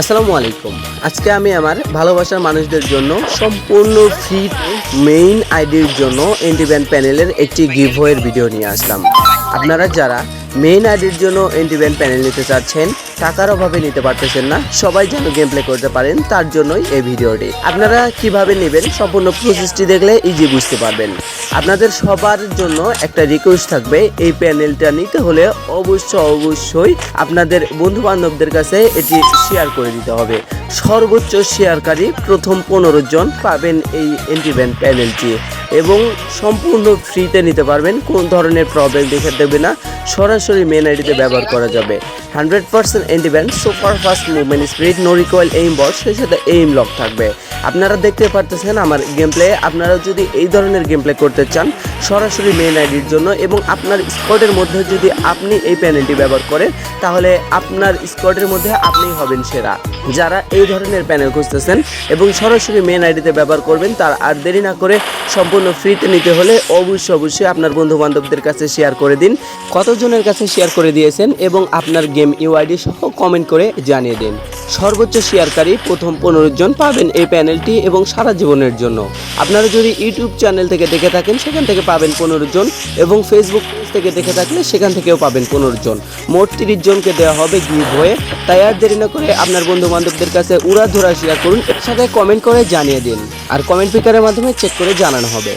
আসসালামু আলাইকুম। আজকে আমি আমার ভালোবাসার মানুষদের জন্য সম্পূর্ণ ফ্রি মেইন আইডির জন্য এন্টিব্যান্ড প্যানেলের একটি গিভওয়ের ভিডিও নিয়ে আসলাম। আপনারা যারা মেইন আইডির জন্য এন্টিব্যান্ড প্যানেল নিতে চাচ্ছেন, টাকার অভাবে নিতে পারতেছেন না, সবাই যেন গেম প্লে করতে পারেন, তার জন্যই এই ভিডিওটি। আপনারা কীভাবে নেবেন, সম্পূর্ণ প্রসেসটি দেখলে ইজি বুঝতে পারবেন। আপনাদের সবার জন্য একটা রিকোয়েস্ট থাকবে, এই প্যানেলটা নিতে হলে অবশ্য অবশ্যই আপনাদের বন্ধু বান্ধবদের কাছে এটি শেয়ার করে দিতে হবে। সর্বোচ্চ শেয়ারকারী প্রথম পনেরো জন পাবেন এই এন্টিব্যান্ড প্যানেলটি এবং সম্পূর্ণ ফ্রিতে নিতে পারবেন। কোন ধরনের প্রবলেম দেখে দেবে না। সরাসরি মেন আইডিতে ব্যবহার করা যাবে। Hundred percent anti ban super fast movement speed no recoil aim বল সেই সাথে এইম লক থাকবে। আপনারা দেখতে পারতেছেন আমার গেম প্লে আপনারা যদি এই ধরনের গেম প্লে করতে চান, সরাসরি মেন আইডির জন্য এবং আপনার স্কোয়াডের মধ্যে যদি আপনি এই প্যানেলটি ব্যবহার করেন, তাহলে আপনার স্কোয়াডের মধ্যে আপনিই হবেন সেরা। যারা এই ধরনের প্যানেল খুঁজতেছেন এবং সরাসরি মেন আইডিতে ব্যবহার করবেন, তার আর দেরি না করে সম্পূর্ণ ফ্রিতে নিতে হলে অবশ্যই অবশ্যই আপনার বন্ধু বান্ধবদের কাছে শেয়ার করে দিন, কতজনের কাছে শেয়ার করে দিয়েছেন এবং আপনার গেম ইউআইডি সহ কমেন্ট করে জানিয়ে দিন। সর্বোচ্চ শেয়ারকারী প্রথম পনেরো জন পাবেন এই প্যানেলটি এবং সারা জীবনের জন্য। আপনারা যদি ইউটিউব চ্যানেল থেকে দেখে থাকেন, সেখান থেকে পাবেন পনেরো জন এবং ফেসবুক থেকে দেখে থাকলে সেখান থেকেও পাবেন পনেরো জন মোট তিরিশ জনকে দেওয়া হবে গিভ হয়ে তাই আর দেরি না করে আপনার বন্ধু বান্ধবদের কাছে উড়া ধরা শেয়ার করুন এর সাথে কমেন্ট করে জানিয়ে দিন। আর কমেন্ট পিকারের মাধ্যমে চেক করে জানানো হবে।